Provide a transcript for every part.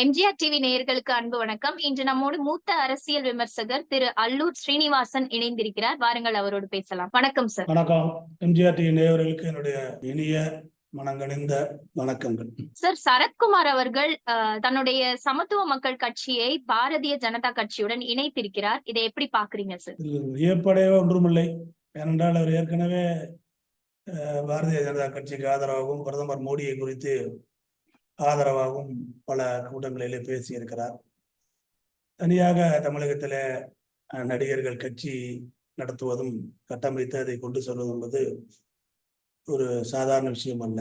MGR TV நேயர்களுக்கு அன்பு வணக்கம். இன்று நம்மோடு மூத்த அரசியல் விமர்சகர் திரு அல்லூர் ஸ்ரீனிவாசன் இணைந்திருக்கிறார். வாருங்கள் அவரோடு பேசலாம். வணக்கம் சார் வணக்கம். எம்ஜிஆர் டி நேயர்களுக்கு என்னுடைய இனிய மனங்கணிந்த வணக்கங்கள். சார் சரத்குமார் அவர்கள் தன்னுடைய சமத்துவ மக்கள் கட்சியை பாரதிய ஜனதா கட்சியுடன் இணைத்திருக்கிறார். இதை எப்படி பாக்குறீங்க சார் இது வியப்படைய ஒன்றுமில்லை. ஏனென்றால் அவர் ஏற்கனவே பாரதிய ஜனதா கட்சிக்கு ஆதரவாகவும் பிரதமர் மோடியை குறித்து ஆதரவாகவும் பல கூட்டங்களிலே பேசியிருக்கிறார். தனியாக தமிழகத்தில் நடிகர்கள் கட்சி நடத்துவதும் கட்டமைத்து அதை கொண்டு செல்வதும் என்பது ஒரு சாதாரண விஷயம் அல்ல.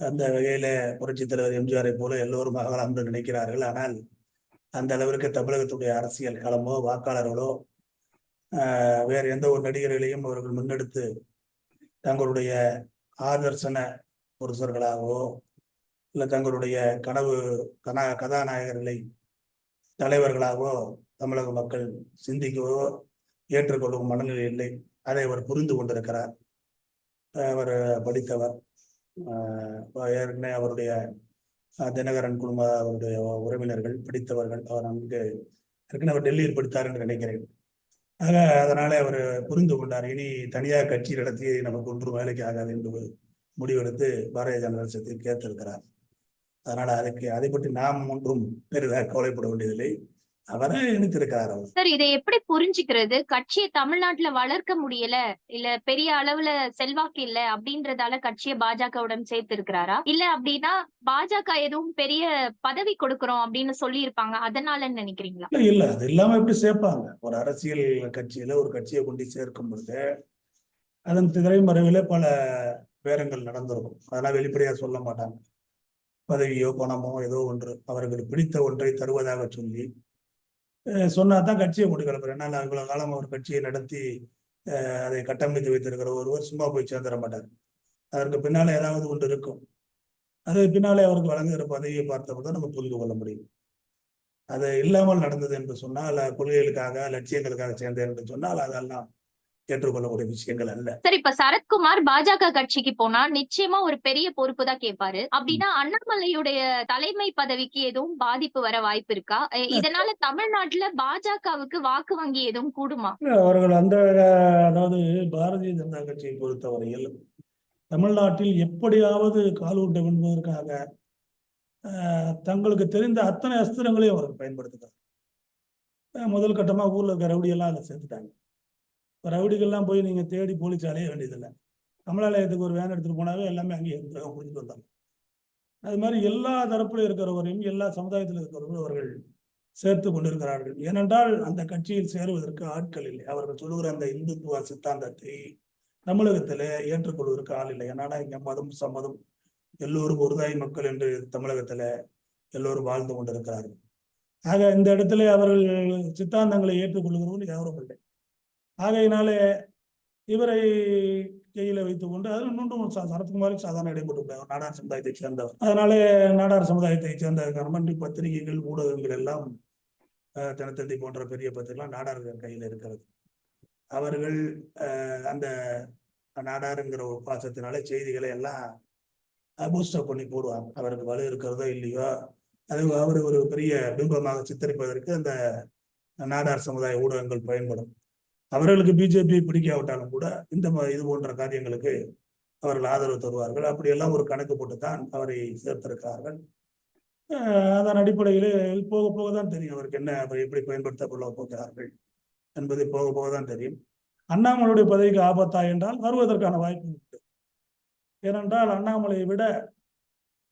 அந்த வகையில புரட்சித் தலைவர் எம்ஜிஆரை போல எல்லோரும் ஆகலாம் என்று நினைக்கிறார்கள். ஆனால் அந்த அளவிற்கு தமிழகத்துடைய அரசியல் களமோ வாக்காளர்களோ வேறு எந்த ஒரு நடிகர்களையும் அவர்கள் முன்னெடுத்து தங்களுடைய ஆதர்சன புருஷர்களாகவோ இல்லை தங்களுடைய கனவு கனா கதாநாயகர்களை தலைவர்களாகவோ தமிழக மக்கள் சிந்திக்கவோ ஏற்றுக்கொள்ளும் மனநிலை இல்லை. அதை அவர் புரிந்து கொண்டிருக்கிறார். அவர் படித்தவர். ஏற்கனவே அவருடைய தினகரன் குடும்ப அவருடைய உறவினர்கள் படித்தவர்கள் அவர் அங்கு ஏற்கனவே அவர் டெல்லியில் படித்தார் என்று நினைக்கிறேன். ஆக அதனால அவர் புரிந்து கொண்டார். இனி தனியாக கட்சி நடத்தி நமக்கு ஒன்றும் வேலைக்கு ஆகாது என்று முடிவெடுத்து பாரதிய ஜனதா கட்சியை கேட்டிருக்கிறார் அதனால அதுக்கு அதை பற்றி நாம் ஒன்றும் பெரிதாக கவலைப்பட வேண்டியதில்லை. அவரை இணைத்திருக்கிறார் அவர் சார் இதை எப்படி புரிஞ்சுக்கிறது? கட்சியை தமிழ்நாட்டுல வளர்க்க முடியல இல்ல பெரிய அளவுல செல்வாக்கு இல்ல அப்படின்றதால கட்சியை பாஜகவுடன் சேர்த்து இருக்கிறாரா இல்ல அப்படின்னா பாஜக எதுவும் பெரிய பதவி கொடுக்கறோம் அப்படின்னு சொல்லி இருப்பாங்க அதனால நினைக்கிறீங்களா? இல்ல இல்ல அது இல்லாம எப்படி சேர்ப்பாங்க? ஒரு அரசியல் கட்சியில ஒரு கட்சியை கொண்டு சேர்க்கும் பொழுது அதன் திரைமறைவில பல பேரங்கள் நடந்திருக்கும். அதெல்லாம் வெளிப்படையா சொல்ல மாட்டாங்க. பதவியோ பணமோ ஏதோ ஒன்று அவர்களுக்கு பிடித்த ஒன்றை தருவதாக சொல்லி சொன்னா தான் கட்சியை கொண்டு கிளம்புறேன் என்னால் இவ்வளவு காலம் ஒரு கட்சியை நடத்தி அதை கட்டமைத்து வைத்திருக்கிற ஒருவர் சும்மா போய் சேர்ந்துட மாட்டார். அதற்கு பின்னால ஏதாவது ஒன்று இருக்கும். அது பின்னாலே அவருக்கு வழங்குகிற பதவியை பார்த்தபோது நம்ம புரிந்து கொள்ள முடியும். அது இல்லாமல் நடந்தது என்று சொன்னால் கொள்கைகளுக்காக லட்சியங்களுக்காக சேர்ந்தேன் என்று சொன்னால் அதெல்லாம் ஏற்றுக்கொள்ளக்கூடிய விஷயங்கள் அல்ல. சார் இப்ப சரத்குமார் பாஜக கட்சிக்கு போனா நிச்சயமா ஒரு பெரிய பொறுப்பு தான் கேட்பாரு அப்படின்னா அண்ணாமலையுடைய தலைமை பதவிக்கு எதுவும் பாதிப்பு வர வாய்ப்பு இருக்கா? இதனால தமிழ்நாட்டுல பாஜகவுக்கு வாக்கு வங்கி எதுவும் கூடுமா? அவர்கள் அந்த அதாவது பாரதிய ஜனதா கட்சியை பொறுத்தவரையில் தமிழ்நாட்டில் எப்படியாவது காலூட்ட என்பதற்காக தங்களுக்கு தெரிந்த அத்தனை அஸ்திரங்களையும் அவர்கள் பயன்படுத்துகிறார் முதல் கட்டமா ஊர்ல இருக்க ரவுடியெல்லாம் அதில் சேர்த்துட்டாங்க ரவுடிகள்லாம் போய் நீங்கள் தேடி போலீஸ் அலைய வேண்டியதில்லை. கமலாலயத்துக்கு ஒரு வேன் எடுத்துகிட்டு போனாவே எல்லாமே அங்கேயே இருக்காங்க புரிஞ்சுட்டு வந்தாங்க அது மாதிரி எல்லா தரப்பிலும் இருக்கிறவரையும் எல்லா சமுதாயத்தில் இருக்கிறவரும் அவர்கள் சேர்த்து கொண்டிருக்கிறார்கள். ஏனென்றால் அந்த கட்சியில் சேருவதற்கு ஆட்கள் இல்லை. அவர்கள் சொல்லுகிற அந்த இந்துத்துவ சித்தாந்தத்தை தமிழகத்தில் ஏற்றுக்கொள்வதற்கு ஆள் இல்லை. ஏன்னா இங்கே மதம் சம்மதம் எல்லோரும் ஒருதாய் மக்கள் என்று தமிழகத்தில் எல்லோரும் வாழ்ந்து கொண்டிருக்கிறார்கள். ஆக இந்த இடத்துல அவர்கள் சித்தாந்தங்களை ஏற்றுக்கொள்கிறவர்கள் யாரும் இல்லை. ஆகையினாலே இவரை கையில வைத்துக் கொண்டு அதில் இன்னொன்றும் சரத்குமாருக்கு சாதாரண இடைப்பட்டு நாடார் சமுதாயத்தை சேர்ந்தவர். அதனாலே நாடார் சமுதாயத்தை சேர்ந்த காரணம் பத்திரிகைகள் ஊடகங்கள் எல்லாம் தினத்தந்தி போன்ற பெரிய பத்திரிகைலாம் நாடார்கள் கையில் இருக்கிறது. அவர்கள் அந்த நாடாருங்கிற ஒரு பாசத்தினால செய்திகளை எல்லாம் பூஸ்டப் பண்ணி போடுவாங்க. அவருக்கு வலு இருக்கிறதோ இல்லையோ அது அவர் ஒரு பெரிய பிம்பமாக சித்தரிப்பதற்கு அந்த நாடார் சமுதாய ஊடகங்கள் பயன்படும். அவர்களுக்கு பிஜேபி பிடிக்காவிட்டாலும் கூட இந்த ம- இது போன்ற காரியங்களுக்கு அவர்கள் ஆதரவு தருவார்கள். அப்படியெல்லாம் ஒரு கணக்கு போட்டு தான் அவரை சேர்த்திருக்கிறார்கள். அதன் அடிப்படையில் போக போக தான் தெரியும் அவருக்கு என்ன அவர் எப்படி பயன்படுத்த கொள்ள போகிறார்கள் என்பது போக போக தான் தெரியும். அண்ணாமலையுடைய பதவிக்கு ஆபத்தா என்றால் வருவதற்கான வாய்ப்பு உண்டு. ஏனென்றால் அண்ணாமலையை விட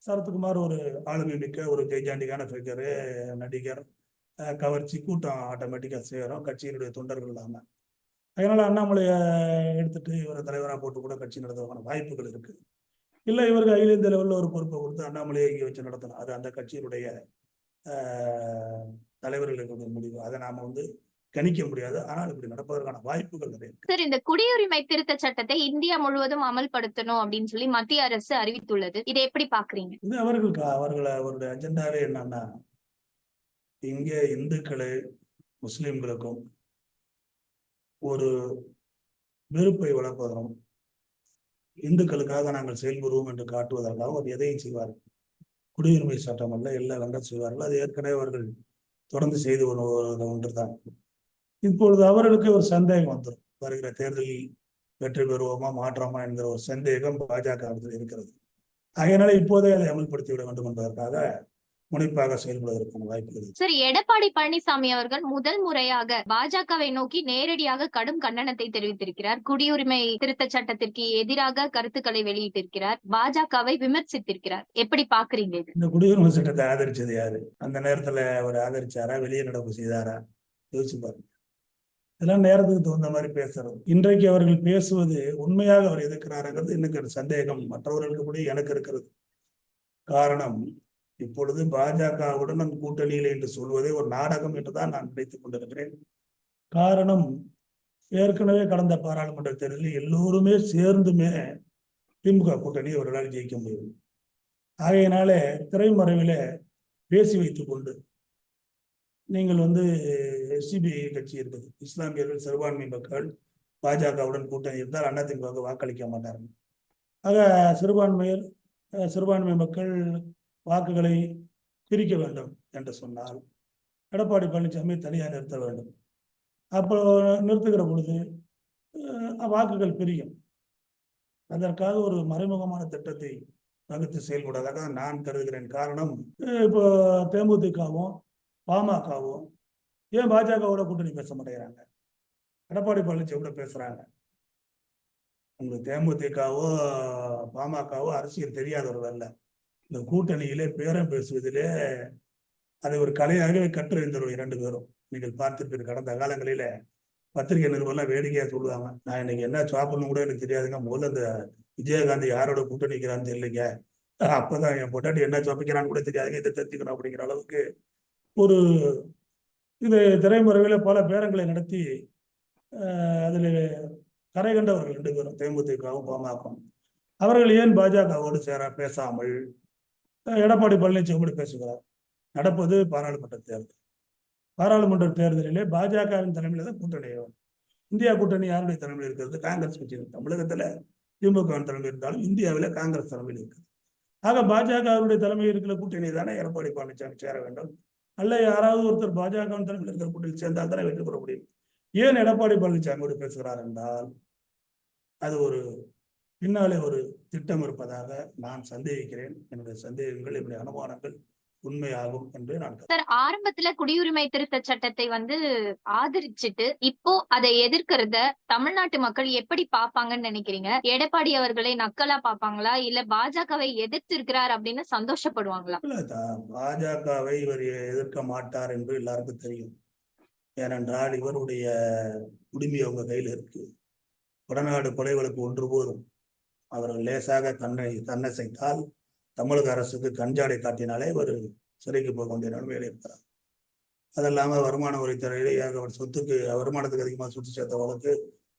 சரத்குமார் ஒரு ஆளுமை மிக்க ஒரு ஜெய்ஜாண்டிக்கான ஃபிகரு நடிகர் கவர்ச்சி கூட்டம் ஆட்டோமேட்டிக்காக சேரும். கட்சியினுடைய தொண்டர்கள் இல்லாமல் அதனால அண்ணாமலையை எடுத்துட்டு இவரை தலைவராக போட்டு கூட கட்சி நடத்துவதற்கான வாய்ப்புகள் இருக்கு. இல்லை இவருக்கு அகில இந்திய லெவலில் ஒரு பொறுப்பை கொடுத்து அண்ணாமலையை இங்கே வச்சு நடத்தலாம். அது அந்த கட்சியினுடைய தலைவர்களுக்கு முடிவு. அதை நாம வந்து கணிக்க முடியாது. ஆனால் இப்படி நடப்பதற்கான வாய்ப்புகள் நிறைய இருக்கு. சார் இந்த குடியுரிமை திருத்த சட்டத்தை இந்தியா முழுவதும் அமல்படுத்தணும் அப்படின்னு சொல்லி மத்திய அரசு அறிவித்துள்ளது. இதை எப்படி பாக்குறீங்க இது அவர்களுக்கு அவர்கள் அவருடைய அஜெண்டாவே என்னன்னா இங்கே இந்துக்களை முஸ்லிம்களுக்கும் ஒரு வெறுப்பை வளர்ப்பதும் இந்துக்களுக்காக நாங்கள் செயல்படுவோம் என்று காட்டுவதற்காக அவர் எதையும் செய்வார்கள் குடியுரிமை சட்டம் அல்ல எல்லா கண்ட செய்வார்கள். அது ஏற்கனவே அவர்கள் தொடர்ந்து செய்து வருவது ஒன்றுதான். இப்பொழுது அவர்களுக்கு ஒரு சந்தேகம் வந்துடும் வருகிற தேர்தலில் வெற்றி பெறுவோமா மாற்றோமா என்கிற ஒரு சந்தேகம் பாஜக இருக்கிறது. அதனால இப்போதே அதை அமல்படுத்தி விட வேண்டும் என்பதற்காக முனைப்பாக செயல்படுவதற்கான வாய்ப்புகள் சரி எடப்பாடி பழனிசாமி அவர்கள் முதல் முறையாக பாஜகவை நோக்கி நேரடியாக கடும் கண்டனத்தை தெரிவித்திருக்கிறார். குடியுரிமை திருத்த சட்டத்திற்கு எதிராக கருத்துக்களை வெளியிட்டிருக்கிறார். பாஜகவை விமர்சித்திருக்கிறார். எப்படி பாக்குறீங்க இந்த குடியுரிமை சட்டத்தை ஆதரிச்சது யாரு? அந்த நேரத்துல அவர் ஆதரிச்சாரா? வெளியே நடப்பு செய்தாரா? யோசிச்சு பாருங்க. இதெல்லாம் நேரத்துக்கு தகுந்த மாதிரி பேசுறது. இன்றைக்கு அவர்கள் பேசுவது உண்மையாக அவர் எதிர்க்கிறாருங்கிறது எனக்கு சந்தேகம். மற்றவர்களுக்கு கூட எனக்கு இருக்கிறது. காரணம் இப்பொழுது பாஜகவுடன் அந்த கூட்டணியில் என்று சொல்வதே ஒரு நாடகம் என்றுதான் நான் நினைத்துக் கொண்டிருக்கிறேன். காரணம் ஏற்கனவே கடந்த பாராளுமன்ற தேர்தலில் எல்லோருமே சேர்ந்துமே திமுக கூட்டணி அவர்களால் ஜெயிக்க முடியும் ஆகையினாலே திரைமறைவில பேசி வைத்துக்கொண்டு நீங்கள் வந்து சிபிஐ கட்சி இருக்குது இஸ்லாமியர்கள் சிறுபான்மை மக்கள் பாஜகவுடன் கூட்டணி இருந்தால் அதிமுக வாக்களிக்க மாட்டார்கள். ஆக சிறுபான்மையர் சிறுபான்மை மக்கள் வாக்குகளை பிரிக்க வேண்டும் என்று சொன்னால் எடப்பாடி பழனிசாமி தனியாக நிறுத்த வேண்டும். அப்போ நிறுத்துகிற பொழுது வாக்குகள் பிரியும். அதற்காக ஒரு மறைமுகமான திட்டத்தை வகுத்து செயல்படுவதாக நான் கருதுகிறேன். காரணம் இப்போ தேமுதிகவும் பாமகவும் ஏன் பாஜகவோட கூட்டணி பேச மாட்டேங்கிறாங்க? எடப்பாடி பழனிசாமி பேசுறாங்க. உங்களுக்கு தேமுதிகவோ பாமகவோ அரசியல் தெரியாதவர்கள் அல்ல. இந்த கூட்டணியிலே பேரம் பேசுவதிலே அதை ஒரு கலையாகவே கற்றறிந்தவர்கள் இரண்டு பேரும். நீங்கள் பார்த்திருப்பீர்கள் கடந்த காலங்களில பத்திரிகை நிருபர்லாம் வேடிக்கையா சொல்லுவாங்க நான் இன்னைக்கு என்ன சாப்பிடணும் கூட எனக்கு தெரியாதுங்க. முதல்ல இந்த விஜயகாந்த் யாரோட கூட்டணிக்கிறான்னு தெரியலைங்க. அப்பதான் என் பொட்டாட்டி என்ன சமைக்கிறான்னு கூட தெரியாதுங்க. இதை தெரிஞ்சுக்கணும் அப்படிங்கிற அளவுக்கு ஒரு இது திரைமுறையில் பல பேரங்களை நடத்தி அதில் கரை கண்டவர்கள் ரெண்டு பேரும் தேமுதிகவும் பாமகவும். அவர்கள் ஏன் பாஜகவோடு சேர பேசாமல் எடப்பாடி பழனிசாமி பேசுகிறார் நடப்பது பாராளுமன்ற தேர்தல். பாராளுமன்ற தேர்தலிலே பாஜகவின் தலைமையில் தான் கூட்டணி இந்தியா கூட்டணி யாருடைய தலைமையில் இருக்கிறது? காங்கிரஸ் கட்சி தமிழகத்தில் திமுக தலைமை இருந்தாலும் இந்தியாவில் காங்கிரஸ் தலைமையில் இருக்குது. ஆக பாஜகவுடைய தலைமையில் இருக்கிற கூட்டணி தானே எடப்பாடி பழனிசாமி சேர வேண்டும். அல்ல யாராவது ஒருத்தர் பாஜக தலைமையில் இருக்கிற கூட்டணி சேர்ந்தால் தானே வெற்றி பெற முடியும். ஏன் எடப்பாடி பழனிசாமியோடு பேசுகிறார் என்றால் அது ஒரு பின்னாலே ஒரு திட்டம் இருப்பதாக நான் சந்தேகிக்கிறேன். என்னுடைய சந்தேகங்கள் என்னுடைய அனுமானங்கள் உண்மையாகும் என்று நான். சார் ஆரம்பத்துல குடியுரிமை திருத்த சட்டத்தை வந்து ஆதரிச்சிட்டு இப்போ அதை எதிர்க்கிறத தமிழ்நாட்டு மக்கள் எப்படி பாப்பாங்கன்னு நினைக்கிறீங்க? எடப்பாடி அவர்களை நக்கலா பாப்பாங்களா இல்ல பாஜகவை எதிர்த்து இருக்கிறார் அப்படின்னு சந்தோஷப்படுவாங்களா? இல்ல பாஜகவை இவர் எதிர்க்க மாட்டார் என்று எல்லாருக்கும் தெரியும். ஏனென்றால் இவருடைய உரிமை அவங்க கையில் இருக்கு. வடநாடு கொலை வழக்கு ஒன்று போதும். அவர்கள் லேசாக தன்னை தன்னசைத்தால் தமிழக அரசுக்கு கஞ்சாடை காட்டினாலே ஒரு சிறைக்கு போக வேண்டிய நிலைமையில இருக்கிறார் அது இல்லாமல் வருமான வரித்துறையிலே ஏக அவர் சொத்துக்கு வருமானத்துக்கு அதிகமாக சொத்து சேர்த்த வழக்கு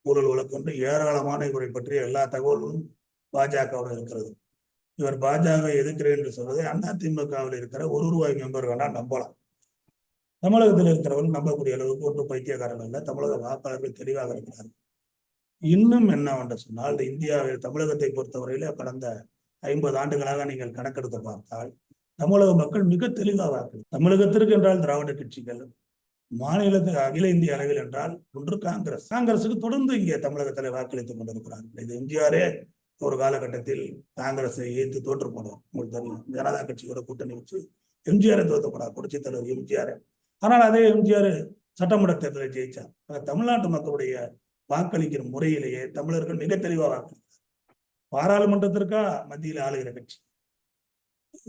ஊழல் வழக்கு என்று ஏராளமான இவரை பற்றிய எல்லா தகவல்களும் பாஜகவுடன் இருக்கிறது. இவர் பாஜக எதிர்க்கிறேன் என்று சொல்வதை அதிமுகவில் இருக்கிற ஒரு ரூபாய் மெம்பர் வேணா நம்பலாம். தமிழகத்தில் இருக்கிறவர்கள் நம்பக்கூடிய அளவுக்கு ஒன்றும் பைத்தியக்காரர்கள் இல்லை தமிழக வாக்காளர்கள் தெளிவாக இருக்கிறார்கள். இன்னும் என்னவென்று சொன்னால் இந்த இந்தியாவில் தமிழகத்தை பொறுத்தவரையில கடந்த ஐம்பது ஆண்டுகளாக நீங்கள் கணக்கெடுத்து பார்த்தால் தமிழக மக்கள் மிக தெளிவாக வாக்கு தமிழகத்திற்கு என்றால் திராவிட கட்சிகள் மாநிலத்துக்கு அகில இந்திய அளவில் என்றால் ஒன்று காங்கிரஸ். காங்கிரசுக்கு தொடர்ந்து இங்கே தமிழகத்தில் வாக்களித்துக் கொண்டிருக்கிறார்கள். இது எம்ஜிஆரே ஒரு காலகட்டத்தில் காங்கிரஸை எதிர்த்து தோற்று போனோம் உங்களுக்கு தெரியும். ஜனதா கட்சியோட கூட்டணி வச்சு எம்ஜிஆரை தோற்று போனார் புரட்சி தலைவர் எம்ஜிஆர். ஆனால் அதே எம்ஜிஆர் சட்டமன்ற தேர்தலை ஜெயிச்சார். தமிழ்நாட்டு மக்களுடைய வாக்களிக்கிற முறையிலேயே தமிழர்கள் மிக தெளிவாக வாக்களித்தார். பாராளுமன்றத்திற்கா மத்தியில் ஆளுகிற கட்சி.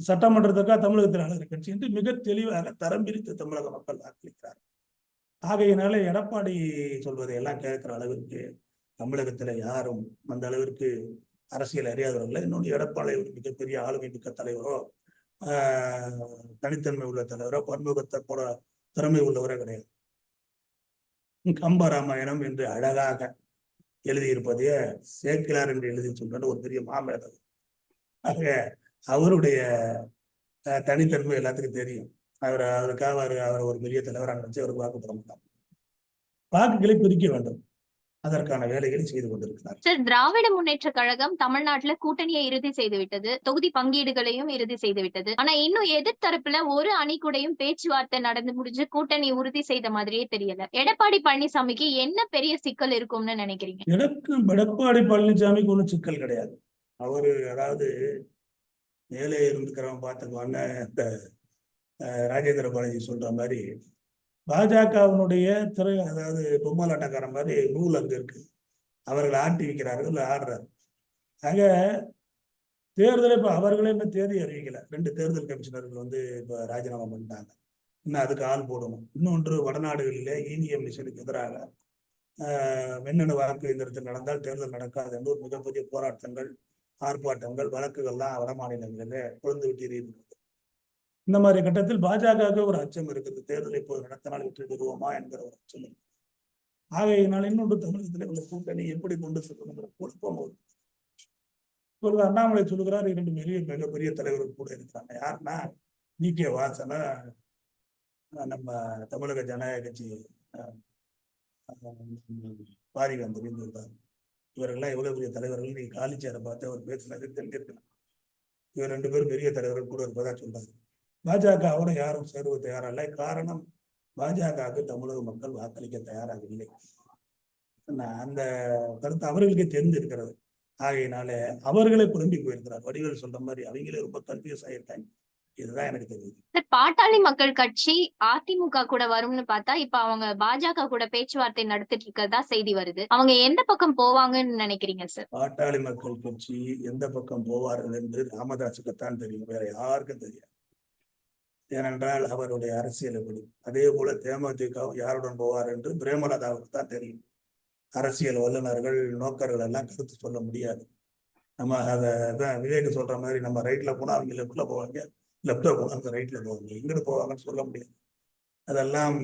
சட்டமன்றத்திற்கா தமிழகத்தில் ஆளுகிற கட்சி என்று மிக தெளிவாக தரம் பிரித்து தமிழக மக்கள் வாக்களிக்கிறார் ஆகையினால எடப்பாடி சொல்வதை எல்லாம் கேட்கிற அளவிற்கு தமிழகத்துல யாரும் அந்த அளவிற்கு அரசியல் அறியாதவர்கள் இன்னொன்று எடப்பாடி ஒரு மிகப்பெரிய ஆளுமை மிக்க தலைவரோ ஆஹ் தனித்தன்மை உள்ள தலைவரோ பன்முகத்தை போல திறமை உள்ளவரோ கிடையாது. கம்பராமாயணம் என்று அழகாக எழுதியிருப்பதைய சேக்கிலார் என்று எழுதி சொல்றாரு ஒரு பெரிய மாமேதவர் ஆக அவருடைய தனித்தன்மை எல்லாத்துக்கும் தெரியும். அவர் அவருக்காக அவர் அவர் ஒரு பெரிய தலைவராக நினைச்சு அவருக்கு வாக்கு போட மாட்டார் வாக்குகளை பிரிக்க வேண்டும். அதற்கான வேலைகளை செய்து கொண்டிருக்கிறார். சார் திராவிட முன்னேற்ற கழகம் தமிழ்நாட்டுல கூட்டணியை இறுதி செய்து விட்டது. தொகுதி பங்கீடுகளையும் இறுதி செய்து விட்டது. ஆனா இன்னும் எதிர்த்தரப்புல ஒரு அணி கூடயும் பேச்சுவார்த்தை நடந்து முடிஞ்சு கூட்டணி உறுதி செய்த மாதிரியே தெரியல. எடப்பாடி பழனிசாமிக்கு என்ன பெரிய சிக்கல் இருக்கும்னு நினைக்கிறீங்க? எனக்கு எடப்பாடி பழனிசாமிக்கு ஒன்றும் சிக்கல் கிடையாது. அவரு அதாவது மேலே இருந்துக்கிறவன் பார்த்துக்குவான்னு இந்த ராஜேந்திர பாலாஜி சொல்ற மாதிரி பாஜகவினுடைய திரை அதாவது பொம்மலாட்டக்காரன் மாதிரி நூல் அங்கே இருக்கு. அவர்கள் ஆட்டி வைக்கிறார்கள் ஆடுறாரு. ஆக தேர்தலை இப்போ அவர்களே இன்னும் தேதி அறிவிக்கல. ரெண்டு தேர்தல் கமிஷனர்கள் வந்து இப்போ ராஜினாமா பண்ணிட்டாங்க. இன்னும் அதுக்கு ஆள் போடணும். இன்னொன்று வடநாடுகளில் இவிஎம் மிஷனுக்கு எதிராக மின்னணு வாக்கு எந்திரத்தில் நடந்தால் தேர்தல் நடக்காது. என்று ஒரு மிகப்பெரிய போராட்டங்கள் ஆர்ப்பாட்டங்கள் வழக்குகள்லாம் வட மாநிலங்களில் கொழுந்து விட்டு எரியுது இந்த மாதிரி கட்டத்தில் பாஜகவுக்கு ஒரு அச்சம் இருக்குது. தேர்தலை இப்போது நடத்தினால் வெற்றி பெறுவோமா என்கிற ஒரு அச்சம் இருக்கு. ஆகையினால் இன்னொன்று தமிழகத்தில் உள்ள கூட்டணி எப்படி கொண்டு செல்லணுங்கிற குழப்பம் ஒரு இப்பொழுது அண்ணாமலை சொல்லுகிறார் இரண்டு பெரிய மிகப்பெரிய தலைவர்கள் கூட இருக்கிறாங்க. யாருன்னா நீ கே வாசன நம்ம தமிழக ஜனநாயக கட்சி அஹ், அஹ், இவர்கள்லாம் எவ்வளவு பெரிய தலைவர்கள்? நீங்க காலிச்சேரை பார்த்து அவர் பேசினது தெரிஞ்சிருக்கலாம் இவர் ரெண்டு பேரும் பெரிய தலைவர்கள் கூட இருப்பதா சொல்றாரு. பாஜக அவரை யாரும் சேருவ தயாரல்ல. காரணம் பாஜகவுக்கு தமிழக மக்கள் வாக்களிக்க தயாராக இல்லை அந்த கருத்து அவர்களுக்கே தெரிஞ்சிருக்கிறது ஆகையினால அவர்களே குழம்பி போயிருக்கிறார். வடிவேல் சொல்ற மாதிரி அவங்களே ரொம்ப கன்ஃபியூஸ் ஆயிருக்காங்க இதுதான் எனக்கு தெரியுது. பாட்டாளி மக்கள் கட்சி அதிமுக கூட வரும்னு பார்த்தா இப்ப அவங்க பாஜக கூட பேச்சுவார்த்தை நடத்திட்டு இருக்கிறதா செய்தி வருது. அவங்க எந்த பக்கம் போவாங்கன்னு நினைக்கிறீங்க சார்? பாட்டாளி மக்கள் கட்சி எந்த பக்கம் போவார்கள் என்று ராமதாஸுக்குத்தான் தெரியும். வேற யாருக்கும் தெரியாது. ஏனென்றால் அவருடைய அரசியல் எப்படி? அதே போல தேமுதிக யாருடன் போவார் என்று பிரேமலதாவுக்கு தான் தெரியும். அரசியல் வல்லுநர்கள் நோக்கர்கள் எல்லாம் கருத்து சொல்ல முடியாது. நம்ம அதை தான் விவேக் சொல்ற மாதிரி நம்ம ரைட்ல போனா அவங்க லெஃப்ட்ல போவாங்க லெஃப்ட்ல போனா அவங்க ரைட்ல போவாங்க. எங்கிட்டு போவாங்கன்னு சொல்ல முடியாது. அதெல்லாம்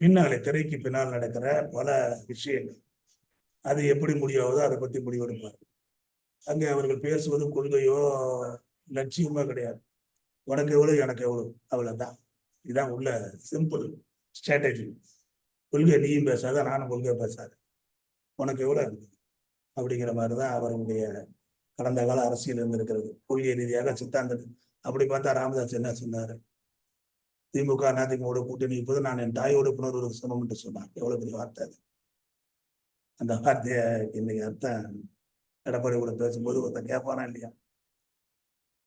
பின்னாலே திரைக்கு பின்னால் நடக்கிற பல விஷயங்கள். அது எப்படி முடியாவதோ அதை பத்தி முடிவெடுப்பார். அங்கே அவர்கள் பேசுவது கொள்கையோ லட்சியமோ கிடையாது. உனக்கு எவ்வளவு எனக்கு எவ்வளவு? அவ்வளவுதான். இதுதான் உள்ள சிம்பிள் ஸ்ட்ராட்டஜி கொள்கை நீயும் பேசாத நானும் கொள்கை பேசாத. உனக்கு எவ்வளவு இருக்கு அப்படிங்கிற மாதிரிதான் அவருடைய கடந்த கால அரசியல் இருந்திருக்கிறது. கொள்கை ரீதியாக சித்தாந்தம் அப்படி பார்த்தா ராமதாஸ் என்ன சொன்னாரு? திமுக அதிமுக கூட்டணி இப்போது நான் என் தாயோட புணர்வு சமம் என்று சொன்னார். எவ்வளவு பெரிய வார்த்தை அது. அந்த வார்த்தைய இன்னைக்கு அர்த்தம் எடப்பாடி கூட பேசும்போது ஒருத்தன் கேட்பானா இல்லையா?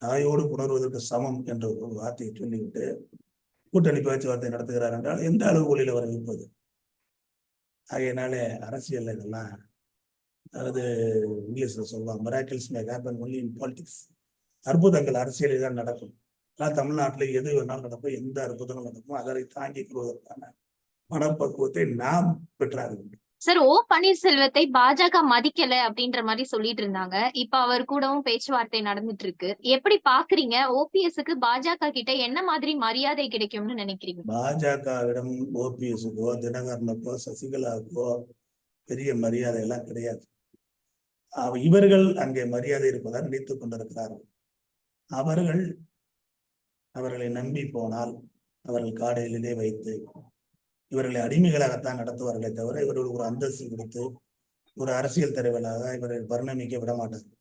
தாயோடு புணர்வதற்கு சமம் என்ற ஒரு வார்த்தையை சொல்லிவிட்டு கூட்டணி பேச்சுவார்த்தை நடத்துகிறார் என்றால் எந்த அளவுகோலில் வர வைப்பது ஆகையினாலே அரசியல் இதெல்லாம் அதாவது இங்கிலீஷ்ல சொல்லுவாங்க miracles may happen only in politics அற்புதங்கள் அரசியலில் தான் நடக்கும். ஆனால் தமிழ்நாட்டில் எது வேணாலும் நடக்கும் எந்த அற்புதங்கள் நடக்கும் அதனை தாங்கிக் கொள்வதற்கான மனப்பக்குவத்தை நாம் பெற்றாக வேண்டும் சார் ஓ பன்னீர்செல்வத்தை பாஜக மதிக்கல அப்படின்ற மாதிரி சொல்லிட்டு இருந்தாங்க. இப்ப அவர் கூடவும் பேச்சுவார்த்தை நடந்துட்டு இருக்கு. எப்படி பாக்குறீங்க? ஓபிஎஸ்க்கு பாஜக கிட்ட என்ன மாதிரி மரியாதை கிடைக்கும்னு நினைக்கிறீங்க? பாஜகவிடம் ஓபிஎஸ்க்கோ தினகரனுக்கோ சசிகலாவுக்கோ பெரிய மரியாதை எல்லாம் கிடையாது இவர்கள் அங்கே மரியாதை இருப்பதாக நினைத்துக் கொண்டிருக்கிறார்கள். அவர்கள் அவர்களை நம்பி போனால் அவர்கள் காடையிலே வைத்து இவர்களை அடிமைகளாகத்தான் நடத்துவார்களே தவிர இவர்களுக்கு ஒரு அந்தஸ்து கொடுத்து ஒரு அரசியல் தலைவராக இவரை பரிணமிக்க விட மாட்டார்கள்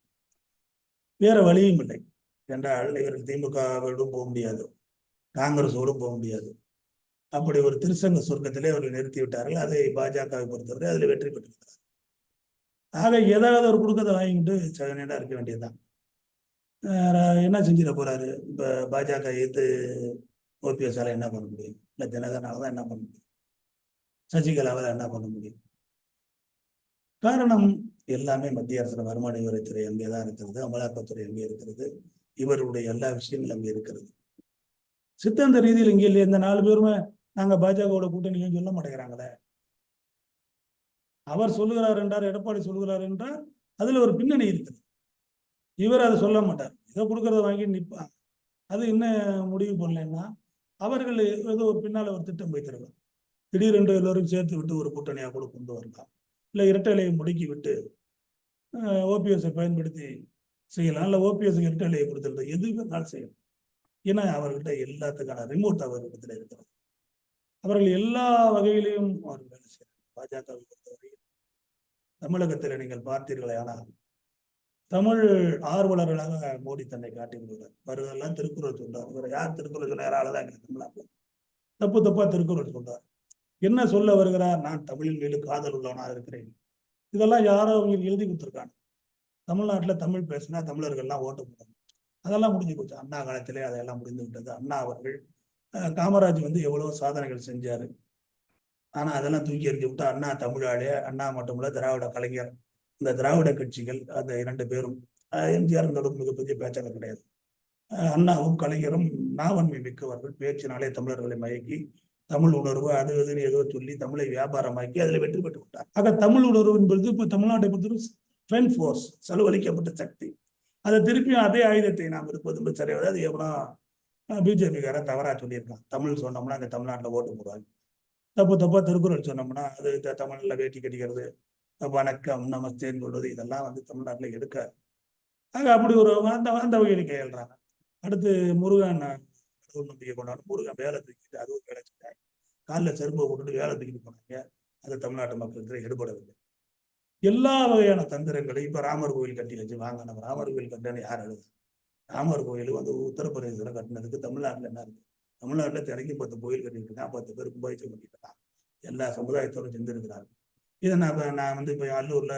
வேற வழியும் இல்லை. என்றால் இவர்கள் திமுகவோடும் போக முடியாது. காங்கிரஸோடும் போக முடியாது. அப்படி ஒரு திருச்சங்க சொர்க்கத்திலே அவர்கள் நிறுத்தி விட்டார்கள் அதை பாஜகவை பொறுத்தவரை அதில் வெற்றி பெற்றிருக்கிறார் ஆக ஏதாவது ஒரு குடுக்கத்தை வாங்கிட்டு சகனேடா இருக்க வேண்டியதுதான். என்ன செஞ்சிட போறாரு? இப்ப பாஜக எதிர்த்து ஓபிஎஸ்ஆல என்ன பண்ண முடியும்? இல்லை தினகரனால தான் என்ன பண்ண முடியும்? சசிகலாவால் என்ன பண்ண முடியும்? காரணம் எல்லாமே மத்திய அரசு வருமான வரித்துறை அங்கே தான் இருக்கிறது அமலாக்கத்துறை அங்கே இருக்கிறது இவருடைய எல்லா விஷயங்களும் அங்கே இருக்கிறது. சித்தாந்த ரீதியில் இங்கே இல்லையே இந்த நாலு பேருமே நாங்க பாஜகவோட கூட்டணியும் சொல்ல மாட்டேங்கிறாங்களே. அவர் சொல்லுகிறார் என்றார் எடப்பாடி சொல்லுகிறார் என்றார் அதுல ஒரு பின்னணி இருக்குது. இவர் அதை சொல்ல மாட்டார். ஏதோ கொடுக்கறத வாங்கி நிற்பாங்க அது என்ன முடிவு பண்ணலைன்னா அவர்கள் ஏதோ ஒரு பின்னால் ஒரு திட்டம் வைத்திருக்கலாம். திடீரென்று எல்லோரும் சேர்த்து விட்டு ஒரு கூட்டணியாக கூட கொண்டு வரலாம். இல்லை இரட்டைலையை முடுக்கி விட்டு ஓபிஎஸ்ஸை பயன்படுத்தி செய்யலாம். இல்லை ஓபிஎஸ் இரட்டைலையை கொடுத்துருந்தா எது வேணாலும் செய்யலாம். ஏன்னா அவர்கிட்ட எல்லாத்துக்கான ரிமோட் அவர்கிட்ட இருக்கிறது. அவர்கள் எல்லா வகையிலையும் அவர் வேலை செய்யறாங்க. பாஜகவை பொறுத்தவரையில் தமிழகத்தில் நீங்கள் பார்த்தீர்களே ஆனால் தமிழ் ஆர்வலர்களாக மோடி தன்னை காட்டி காட்டிவிடுவார் வருவதெல்லாம் திருக்குறள் சொல்றார். இவர் யார் திருக்குறள் சொன்னார்? ஆளுதான் தமிழ்நாட்டில் தப்பு தப்பா திருக்குறள் சொல்றார். என்ன சொல்ல வருகிறார்? நான் தமிழின் மேலு காதல் உள்ளவனாக இருக்கிறேன். இதெல்லாம் யாரோ அவங்க எழுதி கொடுத்துருக்காங்க. தமிழ்நாட்டுல தமிழ் பேசினா தமிழர்கள்லாம் ஓட்டு போடுறாங்க அதெல்லாம் முடிஞ்சு போச்சு. அண்ணா காலத்திலே அதெல்லாம் முடிந்து விட்டது. அண்ணா அவர்கள் காமராஜ் வந்து எவ்வளவோ சாதனைகள் செஞ்சாரு. ஆனா அதெல்லாம் தூக்கி எறிஞ்சு விட்டு அண்ணா தமிழாளே அண்ணா மட்டுமல்ல திராவிட கலைஞர் இந்த திராவிட கட்சிகள் அந்த இரண்டு பேரும் அஹ், எம்ஜிஆர் இருந்தோட மிகப்பெரிய பேச்சாளர் கிடையாது. அண்ணாவும் கலைஞரும் நாவன்மை மிக்கவர்கள் பேச்சினாலே தமிழர்களை மயக்கி தமிழ் உணர்வு அது இதுன்னு ஏதோ சொல்லி தமிழை வியாபாரமாக்கி அதில் வெற்றி பெற்று விட்டார். ஆக தமிழ் உணர்வு என்பது இப்போ தமிழ்நாட்டை பொறுத்தவரை ஃபோர்ஸ் செலவழிக்கப்பட்ட சக்தி. அதை திருப்பியும் அதே ஆயுதத்தை நாம் இருப்பது சரியாது அது எவனோ பிஜேபிக்காரன் தவறாக சொல்லியிருக்கான். தமிழ் சொன்னோம்னா அந்த தமிழ்நாட்டில் ஓட்டு போடுவாங்க. தப்பு தப்பா திருக்குறள் சொன்னோம்னா அது த- தமிழ்ல வேட்டி கட்டிக்கிறது வணக்கம் நமஸ்தேன்னு சொல்றது இதெல்லாம் வந்து தமிழ்நாட்டில் எடுக்காது ஆக அப்படி ஒரு அந்த அந்த வகையில் கையாளுறாங்க அடுத்து முருகன் கடவுள் நம்பிக்கை கொண்டாலும் முருகன் வேலை தூக்கிட்டு அது ஒரு வேலை செஞ்சாங்க காலில் செருப்பை போட்டுட்டு வேலை தூக்கிட்டு போனாங்க. அது தமிழ்நாட்டு மக்களுக்கு எடுபடவில்லை. எல்லா வகையான தந்திரங்களையும் இப்ப ராமர் கோயில் கட்டி வச்சு வாங்க. நம்ம ராமர் கோயில் கட்டணும் யார் எழுது ராமர் கோயில் வந்து உத்தரப்பிரதேசத்துல கட்டினதுக்கு தமிழ்நாட்டுல என்ன இருக்கு? தமிழ்நாட்டுல தினைக்கும் பத்து கோயில் கட்டிட்டு இருக்கான் பத்து பேர் கும்பாபிஷேகம் பண்ணிட்டு எல்லா சமுதாயத்தோடும் செஞ்சிருக்கிறாங்க இதை நான் நான் வந்து இப்போ அல்லூர்ல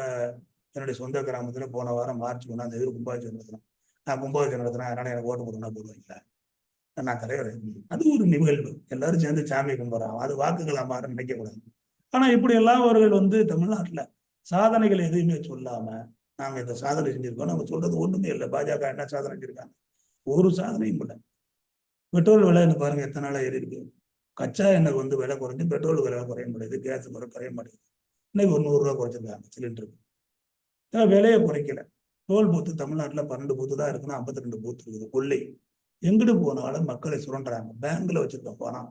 என்னுடைய சொந்த கிராமத்துல போன வாரம் மார்ச் ஒன்றாம் தேதி ஒரு கும்பாபிஷேகம் நடத்தினேன் நான் கும்பாபிஷேகம் நடத்தினேன் அதனால எனக்கு ஓட்டு போடணும்னா போடுவீங்களா? நான் தலைவர். அது ஒரு நிகழ்வு. எல்லாரும் சேர்ந்து சாமி கும்பிட்றாங்க அது வாக்குகளா மாற நினைக்க கூடாது ஆனா இப்படி எல்லாம் அவர்கள் வந்து தமிழ்நாட்டுல சாதனைகள் எதுவுமே சொல்லாம நாங்க இந்த சாதனை செஞ்சிருக்கோம். நம்ம சொல்றது ஒண்ணுமே இல்லை. பாஜக என்ன சாதனை செஞ்சிருக்காங்க? ஒரு சாதனையும் இல்லை. பெட்ரோல் விலை என்ன பாருங்க எத்தனை நாளா ஏறி இருக்கு? கச்சா எண்ணெய் வந்து விலை குறைஞ்சு பெட்ரோல் விலை குறைய மாட்டேங்குது. கேஸ் குறை குறைய மாட்டேங்குது. இன்னைக்கு ஒரு நூறுரூவா குறைச்சிருக்காங்க சிலிண்டருக்கு ஏன்னா விலையை குறைக்கல. டோல் பூத்து தமிழ்நாட்டில் பன்னெண்டு பூத்து தான் இருக்குன்னா ஐம்பத்தி ரெண்டு பூத்து இருக்குது. கொள்ளை. எங்கிட்டு போனாலும் மக்களை சுரண்டுறாங்க. பேங்க்ல வச்சிருக்க போனால்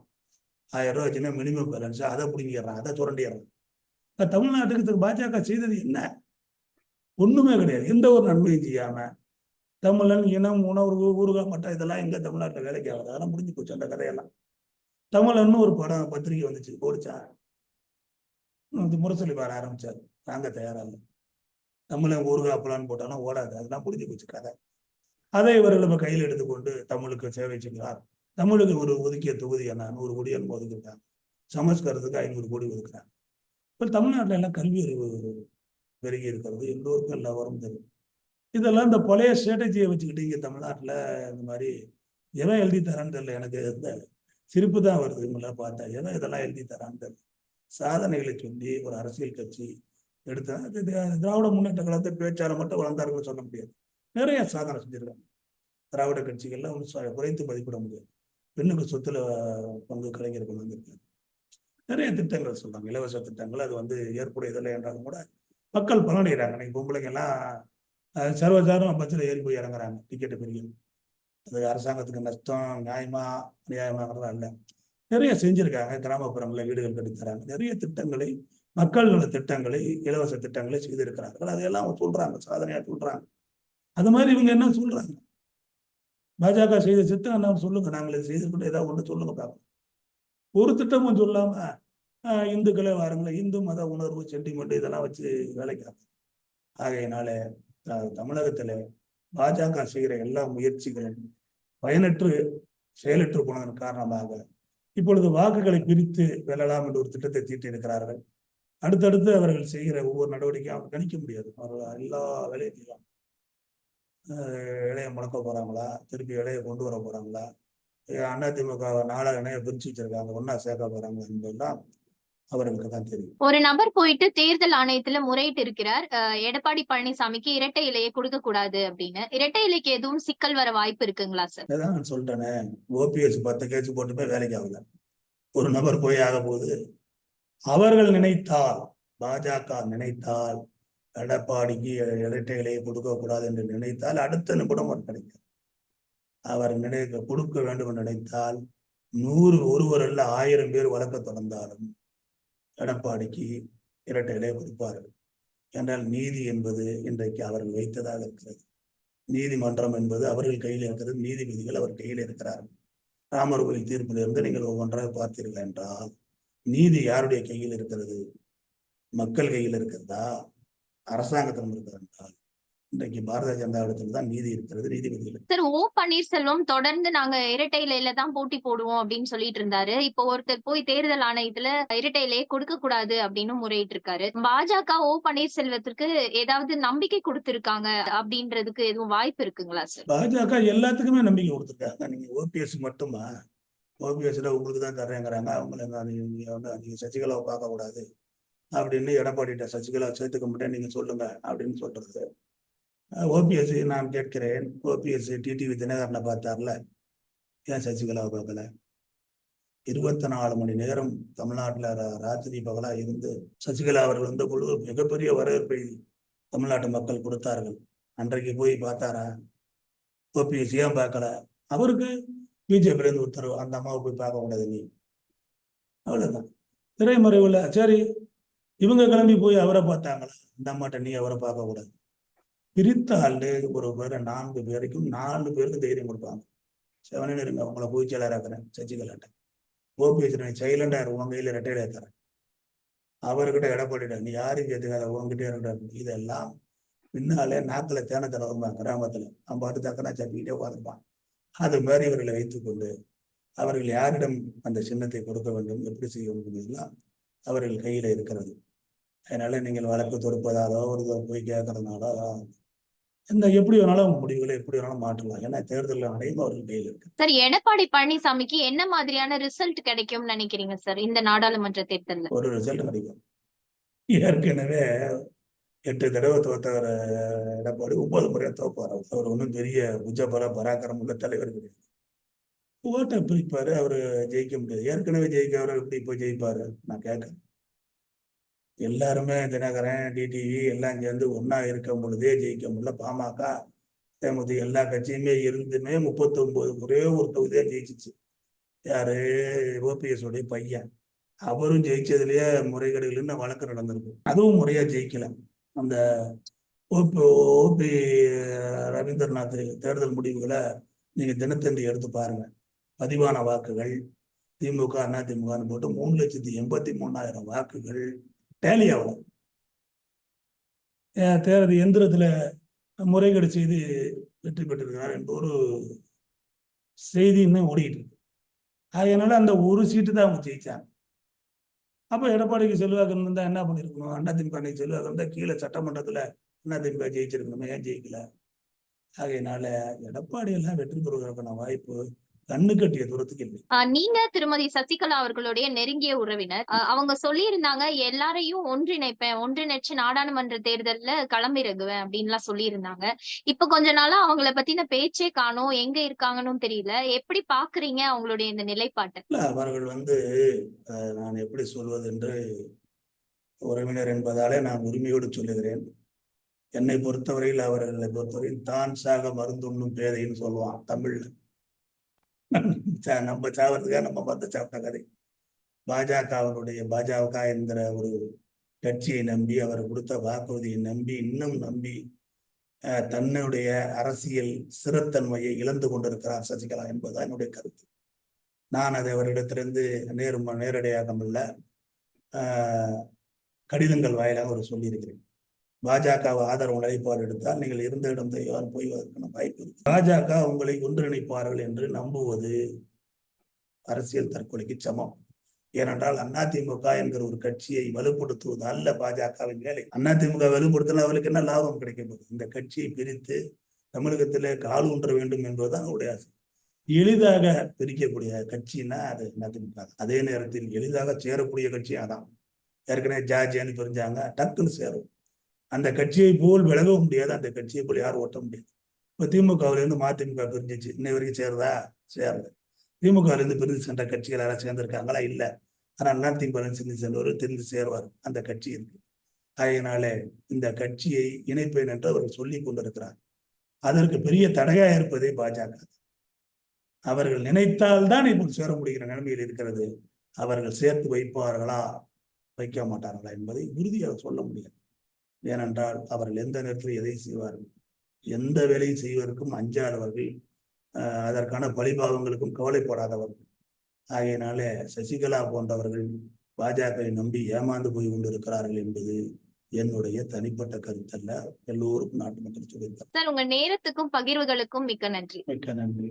ஆயிரம் ரூபா வச்சுன்னா மினிமம் பேலன்ஸ் அதை பிடிங்கிடுறான் அதை சுரண்டிடுறான். இப்ப தமிழ்நாட்டுக்கு இதுக்கு பாஜக செய்தது என்ன? ஒண்ணுமே கிடையாது. எந்த ஒரு நன்மையும் செய்யாம தமிழன் இனம் உணவு ஊருகா மட்டம் இதெல்லாம் எங்க தமிழ்நாட்டுல வேலைக்கு ஆகுது. அதெல்லாம் முடிஞ்சு போச்சு அந்த கதையெல்லாம். தமிழன்னு ஒரு படம் பத்திரிகை வந்துச்சு ஓடிச்சா வந்து முரசொலி பாட ஆரம்பிச்சாரு. நாங்க தயாரா இல்லை. தமிழன் ஊருகா அப்பலான்னு போட்டாலும் ஓடாது. அதெல்லாம் முடிஞ்சு போச்சு கதை. அதை இவர்கள் நம்ம கையில் எடுத்துக்கொண்டு தமிழுக்கு சேவை செய்கிறார். தமிழுக்கு ஒரு ஒதுக்கிய தொகுதி என்ன? நூறு கோடி என்ன ஒதுக்கிருக்காங்க சமஸ்கிருதத்துக்கு ஐநூறு கோடி ஒதுக்குறாங்க. இப்போ தமிழ்நாட்டில் எல்லாம் கல்வி அறிவு பெருகி இருக்கிறது. எல்லோருக்கும் எல்லா வரும் தெரியும். இதெல்லாம் இந்த பழைய ஸ்ட்ராட்டஜியை வச்சுக்கிட்டு இங்கே தமிழ்நாட்டில் இந்த மாதிரி எவன் எழுதி தரான்னு தெரியல. எனக்கு இந்த சிரிப்பு தான் வருது. இவங்களாம் பார்த்தா எவன் இதெல்லாம் எழுதி தரான்னு தெரியல. சாதனைகளை சொல்லி ஒரு அரசியல் கட்சி எடுத்தேன் திராவிட முன்னேற்ற கழகத்தை பேச்சாளர் மட்டும் வளர்ந்தாருன்னு சொல்ல முடியாது. நிறைய சாதனை செஞ்சிருக்காங்க. திராவிட கட்சிகள்லாம் ஒன்றும் குறைத்து மதிப்பிட முடியாது பெண்ணுக்கு சொத்துல பங்கு கலைஞர் கொண்டு வந்திருக்காங்க நிறைய திட்டங்கள் சொல்றாங்க. இலவச திட்டங்கள் அது வந்து ஏற்புடையதில்லை என்றாலும் கூட மக்கள் பலனடைகிறாங்க இன்னைக்கு பொம்பளைங்க எல்லாம் சர்வசாரம் பஸ்ஸில் ஏறி போய் இறங்குறாங்க. டிக்கெட்டு பெரிய அது அரசாங்கத்துக்கு நஷ்டம் நியாயமா நியாயமாகிறதா இல்லை. நிறைய செஞ்சிருக்காங்க. கிராமப்புறங்களில் வீடுகள் கட்டித்தராங்க நிறைய திட்டங்களை மக்கள் நல திட்டங்களை இலவச திட்டங்களை செய்திருக்கிறார்கள். அதையெல்லாம் அவங்க சொல்றாங்க. சாதனையா சொல்றாங்க. அது மாதிரி இவங்க என்ன சொல்றாங்க? பாஜக செய்த திட்டம் என்ன சொல்லுங்க? நாங்கள் இதை செய்திருக்கோம் ஏதாவது ஒன்று சொல்லுங்க பார்க்கலாம் ஒரு திட்டமும் சொல்லாம இந்துக்களே வாருங்களேன் இந்து மத உணர்வு சென்டிமெண்ட் இதெல்லாம் வச்சு வேலைக்காக ஆகையினால தமிழகத்துல பாஜக செய்கிற எல்லா முயற்சிகளும் பயனற்று செயலற்று போனதன் காரணமாக இப்பொழுது வாக்குகளை பிரித்து வெல்லலாம் என்ற ஒரு திட்டத்தை தீட்டியிருக்கிறார்கள். அடுத்தடுத்து அவர்கள் செய்கிற ஒவ்வொரு நடவடிக்கையும் அவர் கணிக்க முடியாது. அவர்கள் எல்லா வேலையும் செய்யலாம். இலைய முடக்க போறாங்களா? திருப்பி இலைய கொண்டு வர போறாங்களா? அதிமுக நாளாக இணைய பிரிச்சு வச்சிருக்காங்க. ஒன்னா சேர்க்க போறாங்களா என்பதெல்லாம் அவர்களுக்கு தான் தெரியும். ஒரு நபர் போயிட்டு தேர்தல் ஆணையத்துல முறையிட்டு இருக்கிறார். எடப்பாடி பழனிசாமிக்கு இரட்டை இலையை கொடுக்க கூடாது அப்படின்னு. இரட்டை இலைக்கு எதுவும் சிக்கல் வர வாய்ப்பு இருக்குங்களா சார் அதான் நான் சொல்லிட்டேனே ஓபிஎஸ் பத்து கேஸ் போட்டுமே வேலைக்கு ஆகல. ஒரு நபர் போய் ஆக போகுது. அவர்கள் நினைத்தால் பாஜக நினைத்தால் எடப்பாடிக்கு இரட்டை இலையை என்று நினைத்தால் அடுத்த நிமிடம் அவர் கிடைக்கும் அவர் நினைக்க கொடுக்க வேண்டும் என்று நினைத்தால் நூறு ஒருவர் அல்ல ஆயிரம் பேர் வழக்க தொடர்ந்தாலும் எடப்பாடிக்கு இரட்டை இலையை கொடுப்பார்கள். என்றால் நீதி என்பது இன்றைக்கு அவர்கள் வைத்ததாக இருக்கிறது. நீதிமன்றம் என்பது அவர்கள் கையில் இருக்கிறது நீதிபதிகள் அவர் கையில் இருக்கிறார்கள். ராமர் கோயில் தீர்ப்பிலிருந்து நீங்கள் ஒவ்வொன்றாக பார்த்தீர்கள் என்றால் நீதி யாருடைய கையில் இருக்கிறது? மக்கள் கையில் இருக்கிறதா? அரசாங்கத்திடம் இருக்கிறது என்றால் இன்றைக்கு பாரதிய ஜனதா இடத்தில் தான் நீதி இருக்கிறது நீதிபதிகள் சார் ஓ பன்னீர்செல்வம் தொடர்ந்து நாங்க இரட்டை இலையில தான் போட்டி போடுவோம் அப்படின்னு சொல்லிட்டு இருந்தாரு. இப்போ ஒருத்தர் போய் தேர்தல் ஆணையத்துல இரட்டை இலையை கொடுக்க கூடாது அப்படின்னு முறையிட்டு இருக்காரு பாஜக ஓ பன்னீர்செல்வத்திற்கு ஏதாவது நம்பிக்கை கொடுத்திருக்காங்க அப்படின்றதுக்கு எதுவும் வாய்ப்பு இருக்குங்களா சார்? பாஜக எல்லாத்துக்குமே நம்பிக்கை கொடுத்துருக்காங்க. நீங்க ஓபிஎஸ் மட்டுமா? ஓபிஎஸ்ல உங்களுக்கு தான் தர்றேங்கிறாங்க. அவங்கள நீங்க வந்து சசிகலாவை பார்க்க கூடாது அப்படின்னு எடப்பாடிட்ட சசிகலா சேர்த்துக்க மாட்டேன் நீங்க சொல்லுங்க அப்படின்னு சொல்றது. ஓபிஎஸ்சி நான் கேட்கிறேன். ஓபிஎஸ்சி டிடிவி தினகரனை பார்த்தார்ல? ஏன் சசிகலாவை பார்க்கல? இருபத்தி நாலு மணி நேரம் தமிழ்நாட்டில் ரா- ராத்திரி பகலா இருந்து சசிகலா அவர்கள் வந்த பொழுது மிகப்பெரிய வரவேற்பை தமிழ்நாட்டு மக்கள் கொடுத்தார்கள். அன்றைக்கு போய் பார்த்தாரா? ஓபிஎஸ் ஏன் பார்க்கல? அவருக்கு பிஜேபியிலேருந்து உத்தரவு அந்த அம்மாவை போய் பார்க்க கூடாது நீ. அவ்வளவுதான். திரைமறைவுல சரி இவங்க கிளம்பி போய் அவரை பார்த்தாங்களா? இந்த அம்மாட்ட நீ அவரை பார்க்க கூடாது. பிரித்த ஆளு ஒரு பேரை நான்கு பேருக்கும் நாலு பேருக்கு தைரியம் கொடுப்பாங்க. செவனில் இருங்க உங்களை போய் செயலராக்குறேன் சசிகலாட்ட ஓபிஎஸ் நீ சைலண்டா இரு உங்க கையில ரெட்டையில ஏத்துறேன். அவர்கிட்ட எடப்பாடிட்ட நீ யாரும் கேட்டுக்காத உங்ககிட்ட இருக்க இதெல்லாம் பின்னாலே நாக்கில் தேனை தடவும்பான் கிராமத்துல. அவன் பாட்டு தக்கனா சப்பிக்கிட்டே உட்காந்துருப்பான் அது மாதிரி இவர்களை வைத்துக்கொண்டு அவர்கள் யாரிடம் அந்த சின்னத்தை கொடுக்க வேண்டும் எப்படி செய்ய வேண்டும் எல்லாம் அவர்கள் கையில இருக்கிறது. அதனால நீங்கள் வழக்கு தொடுப்பதாலோ ஒரு போய் கேட்கறதுனாலோ இந்த எப்படி வேணாலும் முடிவுகளை எப்படி வேணாலும் மாற்றலாம். ஏன்னா தேர்தல் ஆணையம் அவர்கள் கையில் இருக்கு. சார் எடப்பாடி பழனிசாமிக்கு என்ன மாதிரியான ரிசல்ட் கிடைக்கும்னு நினைக்கிறீங்க சார் இந்த நாடாளுமன்ற தேர்தல்ல? ஒரு ரிசல்ட் கிடைக்கும். ஏற்கனவே எட்டு தடவை தோத்தவர் எடப்பாடி ஒன்பது முறையா தோப்பார். அவர். அவர் ஒன்றும் பெரிய புஜபல பராக்கிரம் உள்ள தலைவர் கிடையாது. ஓட்டை பிரிப்பாரு அவரு ஜெயிக்க முடியாது. ஏற்கனவே ஜெயிக்கவர் எப்படி இப்போ ஜெயிப்பாரு? நான் கேட்கறேன் எல்லாருமே தினகரன் டிடிவி எல்லாம் சேர்ந்து ஒன்னா இருக்கும் பொழுதே ஜெயிக்க முடியல. பாமக தேமுதி எல்லா கட்சியுமே இருந்துமே முப்பத்தி ஒன்பது ஒரே ஒரு தொகுதியா ஜெயிச்சிச்சு. யாரு? ஓபிஎஸ் உடைய பையன். அவரும் ஜெயிச்சதுலயே முறைகேடுகள்னு வழக்கு நடந்திருக்கு? அதுவும் முறையா ஜெயிக்கல. அந்த ஓபி ஓபி ரவீந்திரநாத் தேர்தல் முடிவுகளை நீங்க தினத்தந்தி எடுத்து பாருங்க. பதிவான வாக்குகள் திமுக அண்ணா திமுகன்னு போட்டு மூணு லட்சத்தி எண்பத்தி மூணாயிரம் வாக்குகள். டேலி ஆகும் தேர்தல் எந்திரத்தில் முறைகேடு செய்து வெற்றி பெற்றிருக்கிறார் என்ற ஒரு செய்தி இன்னும் ஓடிக்கிட்டு இருக்கு. அதனால அந்த ஒரு சீட்டு தான் அவங்க ஜெயிச்சாங்க. அப்போ எடப்பாடிக்கு செல்வாக்கு இருந்தால் என்ன பண்ணிருக்கணும்? அதிமுக அன்னைக்கு செல்வாக்கு இருந்தால் கீழே சட்டமன்றத்தில் அண்ணா திமுக ஜெயிச்சிருக்கணுமே? ஏன் ஜெயிக்கல? ஆகையினால எடப்பாடி எல்லாம் வெற்றி பெறுவதற்கான வாய்ப்பு கண்ணு கட்டிய தூரத்துக்கு இல்லை. நீங்க திருமதி சசிகலா அவர்களுடைய நெருங்கிய உறவினர். அவங்க சொல்லியிருந்தாங்க எல்லாரையும் ஒன்றிணைப்பேன் ஒன்றிணைச்சு நாடாளுமன்ற தேர்தல்ல களமிறங்குவேன் அப்படின்லாம் சொல்லியிருந்தாங்க. இப்ப கொஞ்ச நாளா அவங்கள பத்தின பேச்சே காணோம் எங்க இருக்காங்கன்னு தெரியல. எப்படி பாக்குறீங்க அவங்களுடைய இந்த நிலைப்பாட்டை? அவர்கள் வந்து நான் எப்படி சொல்வது என்று உறவினர் என்பதாலே நான் உரிமையோடு சொல்லுகிறேன். என்னை பொறுத்தவரையில் அவர்களை பொறுத்தவரையில் தான் சாக மருந்துண்ணும் பேதைன்னு சொல்லுவான் தமிழ்ல. நம்ம சாவறதுக்காக நம்ம பார்த்து சாப்பிட்ட கதை. பாஜகவினுடைய பாஜக என்கிற ஒரு கட்சியை நம்பி அவர் கொடுத்த வாக்குறுதியை நம்பி இன்னும் நம்பி அஹ், தன்னுடைய அரசியல் சிறத்தன்மையை இழந்து கொண்டிருக்கிறார் சசிகலா என்பதுதான் என்னுடைய கருத்து. நான் அதை அவரிடத்திலிருந்து நேரு நேரடியாக ஆஹ், கடிதங்கள் வாயிலாக அவர் சொல்லியிருக்கிறேன். பாஜகவை ஆதரவு நிலைப்பாடு எடுத்தால் நீங்கள் இருந்த இடம் தயார் போய்வதற்கான வாய்ப்பு இருக்கு. பாஜக உங்களை ஒன்றிணைப்பார்கள் என்று நம்புவது அரசியல் தற்கொலைக்கு சமம். ஏனென்றால் அதிமுக என்கிற ஒரு கட்சியை வலுப்படுத்துவது அல்ல பாஜகவின் வேலை. அதிமுக வலுப்படுத்தினால் அவர்களுக்கு என்ன லாபம் கிடைக்க போகுது? இந்த கட்சியை பிரித்து தமிழகத்திலே கால் ஊன்ற வேண்டும் என்பதுதான் அவருடைய ஆசை. எளிதாக பிரிக்கக்கூடிய கட்சின்னா அது அதிமுக அதே நேரத்தில் எளிதாக சேரக்கூடிய கட்சி அதான். ஏற்கனவே ஜார்ஜியான்னு பிரிஞ்சாங்க டக்குன்னு சேரும். அந்த கட்சியை போல் விலகவும் முடியாது. அந்த கட்சியை போல் யாரும் ஓட்ட முடியாது. இப்போ திமுகவுல இருந்து மதிமுக பிரிஞ்சிச்சு. இன்னை வரைக்கும் சேருதா? சேரல. திமுகவிலேருந்து இருந்து பிரிந்து சென்ற கட்சிகள் யாராவது சேர்ந்திருக்காங்களா? இல்லை. ஆனால் அதிமுக சிந்தி சென்றவர் தெரிந்து சேருவார். அந்த கட்சி இருக்கு. அதனால இந்த கட்சியை இணைப்பேன் என்று அவர்கள் சொல்லிக் கொண்டிருக்கிறார். அதற்கு பெரிய தடையா இருப்பதே பாஜக. அவர்கள் நினைத்தால்தான் இப்போது சேர முடிகிற நிலைமையில் இருக்கிறது. அவர்கள் சேர்த்து வைப்பார்களா? வைக்க மாட்டார்களா என்பதை உறுதியாக சொல்ல முடியாது. ஏனென்றால் அவர்கள் எந்த நேரத்தில் எதை செய்வார்கள். எந்த வேலையும் செய்வதற்கும் அஞ்சாதவர்கள் அதற்கான பழிபாவங்களுக்கும் கவலைப்படாதவர்கள். ஆகையினாலே சசிகலா போன்றவர்கள் பாஜகவை நம்பி ஏமாந்து போய் கொண்டிருக்கிறார்கள் என்பது என்னுடைய தனிப்பட்ட கருத்தல்ல. எல்லோருக்கும் நாட்டு மக்கள் சொல்லியிருக்காங்க சார் உங்க நேரத்துக்கும் பகிர்வுகளுக்கும் மிக்க நன்றி. மிக்க நன்றி.